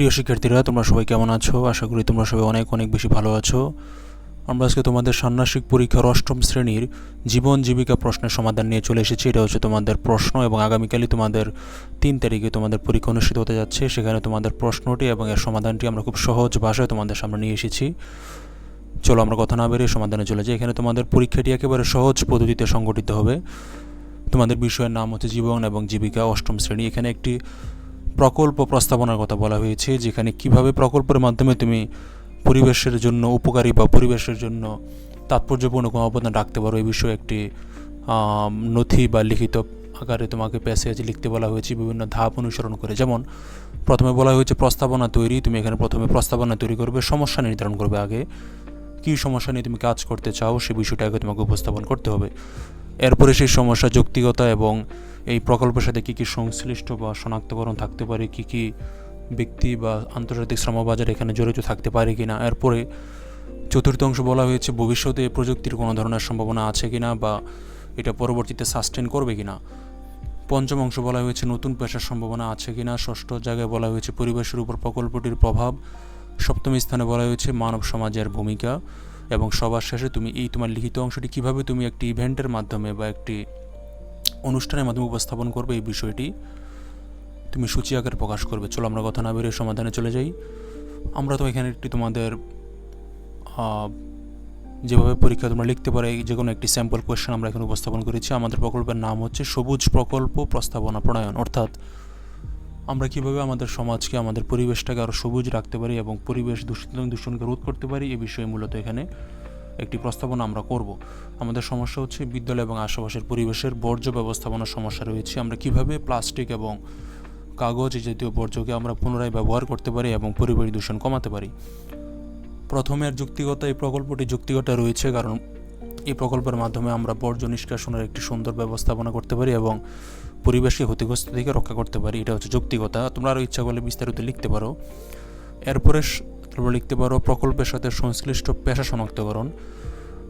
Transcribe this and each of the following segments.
প্রিয় শিক্ষার্থীরা, তোমরা সবাই কেমন আছো? আশা করি তোমরা সবাই অনেক অনেক বেশি ভালো আছো। আমরা আজকে তোমাদের ষান্মাসিক পরীক্ষার অষ্টম শ্রেণির জীবন জীবিকা প্রশ্নের সমাধান নিয়ে চলে এসেছি। এটা হচ্ছে তোমাদের প্রশ্ন এবং আগামীকালই তোমাদের তিন তারিখে তোমাদের পরীক্ষা অনুষ্ঠিত হতে যাচ্ছে। সেখানে তোমাদের প্রশ্নটি এবং এর সমাধানটি আমরা খুব সহজ ভাষায় তোমাদের সামনে নিয়ে এসেছি। চলো আমরা কথা না বেরিয়ে সমাধানে চলে যাই। এখানে তোমাদের পরীক্ষাটি একেবারে সহজ পদ্ধতিতে সংগঠিত হবে। তোমাদের বিষয়ের নাম হচ্ছে জীবন এবং জীবিকা অষ্টম শ্রেণি। এখানে একটি প্রকল্প প্রস্তাবনার কথা বলা হয়েছে, যেখানে কীভাবে প্রকল্পের মাধ্যমে তুমি পরিবেশের জন্য উপকারী বা পরিবেশের জন্য তাৎপর্যপূর্ণ কোনো অবদান রাখতে পারো, এই বিষয়ে একটি নথি বা লিখিত আকারে তোমাকে প্যাসেজ লিখতে বলা হয়েছে, বিভিন্ন ধাপ অনুসরণ করে। যেমন, প্রথমে বলা হয়েছে প্রস্তাবনা তৈরি, তুমি এখানে প্রথমে প্রস্তাবনা তৈরি করবে, সমস্যা নির্ধারণ করবে আগে। কী সমস্যা নিয়ে তুমি কাজ করতে চাও, সে বিষয়টা আগে তোমাকে উপস্থাপন করতে হবে। এরপরে সেই সমস্যা, যৌক্তিকতা এবং এই প্রকল্পের সাথে কী কী সংশ্লিষ্ট বা শনাক্তকরণ থাকতে পারে? কী কী ব্যক্তি বা আন্তর্জাতিক শ্রমবাজার এখানে জড়িত থাকতে পারে কি না এরপরে চতুর্থ অংশ বলা হয়েছে, ভবিষ্যতে প্রযুক্তির কোনো ধরনের সম্ভাবনা আছে কি না বা এটা পরবর্তীতে সাস্টেন করবে কি না পঞ্চম অংশ বলা হয়েছে, নতুন পেশার সম্ভাবনা আছে কি না ষষ্ঠ জায়গায় বলা হয়েছে, পরিবেশের উপর প্রকল্পটির প্রভাব। সপ্তম স্থানে বলা হয়েছে, মানব সমাজের ভূমিকা। এবং সবার শেষে তুমি এই তোমার লিখিত অংশটি কীভাবে তুমি একটি ইভেন্টের মাধ্যমে বা একটি অনুষ্ঠানের মাধ্যমে উপস্থাপন করবে এই বিষয়টি। তুমি সূচি আকারে প্রকাশ করবে। চলো আমরা কথা না বেরিয়ে সমাধানে চলে যাই। আমরা তো এখানে একটি তোমাদের যেভাবে পরীক্ষা তোমরা লিখতে পারো যে কোনো একটি স্যাম্পল কোয়েশ্চেন আমরা এখানে উপস্থাপন করেছি। আমাদের প্রকল্পের নাম হচ্ছে সবুজ প্রকল্প প্রস্তাবনা প্রণয়ন। অর্থাৎ আমরা কীভাবে আমাদের সমাজকে, আমাদের পরিবেশটাকে আরও সবুজ রাখতে পারি এবং পরিবেশ দূষিত দূষণকে রোধ করতে পারি এই বিষয়ে মূলত এখানে একটি প্রস্তাবনা আমরা করব। আমাদের সমস্যা হচ্ছে বিদ্যালয় এবং আশেপাশের পরিবেশের বর্জ্য ব্যবস্থাপনার সমস্যা রয়েছে। আমরা কীভাবে প্লাস্টিক এবং কাগজ জাতীয় বর্জ্যকে আমরা পুনরায় ব্যবহার করতে পারি এবং পরিবেশ দূষণ কমাতে পারি? প্রথমের যুক্তিগত এই প্রকল্পটি যুক্তিগত রয়েছে কারণ এই প্রকল্পের মাধ্যমে আমরা বর্জ্য নিষ্কাশনের একটি সুন্দর ব্যবস্থাপনা করতে পারি এবং পরিবেশকে ক্ষতিগ্রস্ত থেকে রক্ষা করতে পারি। এটা হচ্ছে যৌক্তিকতা তোমরা আরও ইচ্ছা করলে বিস্তারিত লিখতে পারো। এরপরে তোমরা লিখতে পারো, প্রকল্পের সাথে সংশ্লিষ্ট পেশা শনাক্তকরণ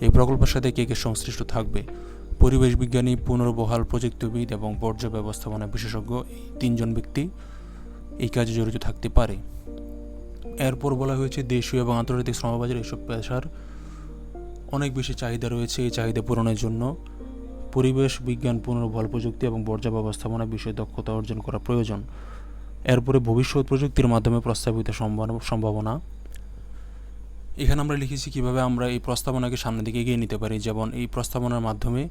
এই প্রকল্পের সাথে কে কে সংশ্লিষ্ট থাকবে? পরিবেশ বিজ্ঞানী, পুনর্বহাল প্রযুক্তিবিদ এবং বর্জ্য ব্যবস্থাপনা বিশেষজ্ঞ এই তিনজন ব্যক্তি এই কাজে জড়িত থাকতে পারে। এরপর বলা হয়েছে, দেশীয় এবং আন্তর্জাতিক শ্রমবাজারে এসব পেশার অনেক বেশি চাহিদা রয়েছে এই চাহিদা পূরণের জন্য। পরিবেশ বিজ্ঞান পুনর্বল প্রযুক্তি এবং বর্জ্য ব্যবস্থাপনা বিষয়ে দক্ষতা অর্জন করা প্রয়োজন। এরপরে ভবিষ্যৎ প্রযুক্তির মাধ্যমে প্রস্তাবিত সম্ভাবনা- এখানে আমরা লিখেছি কীভাবে আমরা এই প্রস্তাবনাকে সামনের দিকে এগিয়ে নিতে পারি। যেমন এই প্রস্তাবনার মাধ্যমে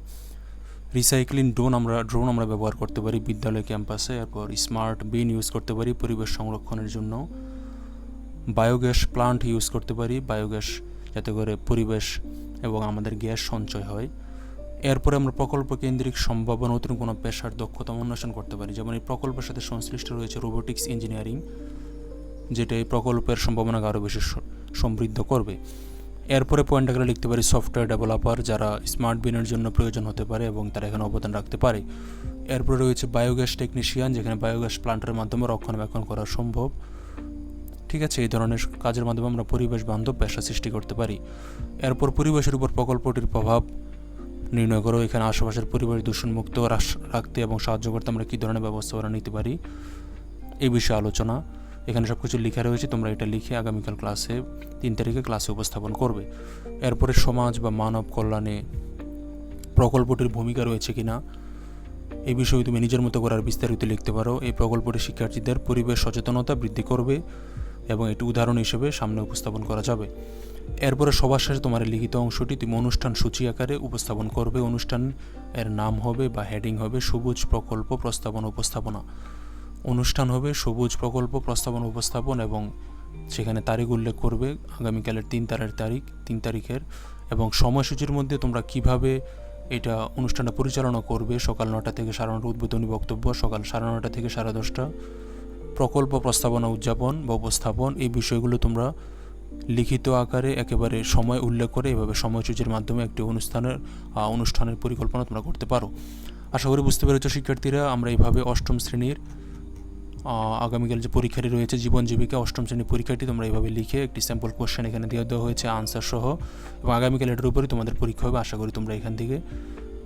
রিসাইক্লিং ড্রোন আমরা ড্রোন আমরা ব্যবহার করতে পারি বিদ্যালয় ক্যাম্পাসে। এরপর স্মার্ট বিন ইউজ করতে পারি পরিবেশ সংরক্ষণের জন্য। বায়োগ্যাস প্লান্ট ইউজ করতে পারি বায়োগ্যাস যাতে করে পরিবেশ এবং আমাদের গ্যাস সঞ্চয় হয়। এরপরে আমরা প্রকল্প কেন্দ্রিক সম্ভাবনা, নতুন কোনো পেশার দক্ষতা অন্বেষণ করতে পারি। যেমন এই প্রকল্পের সাথে সংশ্লিষ্ট রয়েছে রোবোটিক্স ইঞ্জিনিয়ারিং যেটা এই প্রকল্পের সম্ভাবনাকে আরও বেশি সমৃদ্ধ করবে। এরপরে পয়েন্ট লিখতে পারি সফটওয়্যার ডেভেলপার যারা স্মার্ট বিনের জন্য প্রয়োজন হতে পারে এবং তারা এখানে অবদান রাখতে পারে। এরপরে রয়েছে বায়োগ্যাস টেকনিশিয়ান যেখানে বায়োগ্যাস প্লান্টের মাধ্যমে রক্ষণাবেক্ষণ করা সম্ভব। ঠিক আছে, এই ধরনের কাজের মাধ্যমে আমরা পরিবেশ বান্ধব পেশা সৃষ্টি করতে পারি। এরপর পরিবেশের উপর প্রকল্পটির প্রভাব নির্ণয় করো, এখানে আশেপাশের পরিবেশ দূষণমুক্ত রাখতে এবং সাহায্য করতে আমরা কী ধরনের ব্যবস্থাপনা নিতে পারি? এই বিষয়ে আলোচনা। এখানে সব কিছু লেখা রয়েছে, তোমরা এটা লিখে আগামীকাল ক্লাসে, তিন তারিখে ক্লাসে উপস্থাপন করবে। এরপরে সমাজ বা মানব কল্যাণে প্রকল্পটির ভূমিকা রয়েছে কিনা এই বিষয়ে তুমি নিজের মতো করার বিস্তারিত লিখতে পারো। এই প্রকল্পটি শিক্ষার্থীদের পরিবেশ সচেতনতা বৃদ্ধি করবে। এবং এটি উদাহরণ হিসেবে সামনে উপস্থাপন করা যাবে। এরপরে সবার শেষে তোমার লিখিত অংশটি তুমি অনুষ্ঠান সূচি আকারে উপস্থাপন করবে। অনুষ্ঠান এর নাম হবে বা হেডিং হবে সবুজ প্রকল্প প্রস্তাবনা উপস্থাপনা। অনুষ্ঠান হবে সবুজ প্রকল্প প্রস্তাবনা উপস্থাপন এবং সেখানে তারিখ উল্লেখ করবে আগামীকালের তিন তারিখ তারিখ, তিন তারিখের এবং সময়সূচির মধ্যে তোমরা কীভাবে এটা অনুষ্ঠানটা পরিচালনা করবে। সকাল নটা থেকে সাড়ে নটা উদ্বোধনী বক্তব্য, সকাল সাড়ে নটা থেকে সাড়ে দশটা। প্রকল্প, প্রস্তাবনা, উদযাপন বা উপস্থাপন এই বিষয়গুলো তোমরা লিখিত আকারে একেবারে সময় উল্লেখ করে এভাবে সময়সূচির মাধ্যমে একটি অনুষ্ঠানের অনুষ্ঠানের পরিকল্পনা তোমরা করতে পারো। আশা করি বুঝতে পেরেছ শিক্ষার্থীরা, আমরা এইভাবে অষ্টম শ্রেণির আগামীকাল যে পরীক্ষাটি রয়েছে, জীবন জীবিকা অষ্টম শ্রেণির পরীক্ষাটি তোমরা এইভাবে লিখে একটি স্যাম্পল কোশ্চেন এখানে দিয়ে দেওয়া হয়েছে আনসার সহ। এবং আগামীকাল এটার উপরই তোমাদের পরীক্ষা হবে। আশা করি তোমরা এখান থেকে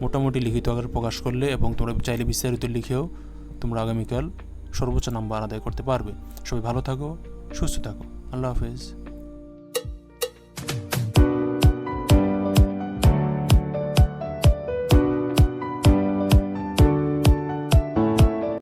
মোটামুটি লিখিত আকারে প্রকাশ করলে এবং তোমরা চাইলে বিস্তারিত লিখেও তোমরা আগামীকাল সর্বোচ্চ নাম্বার আদায় করতে পারবে। সবাই ভালো থাকো সুস্থ থাকো। আল্লাহ হাফেজ।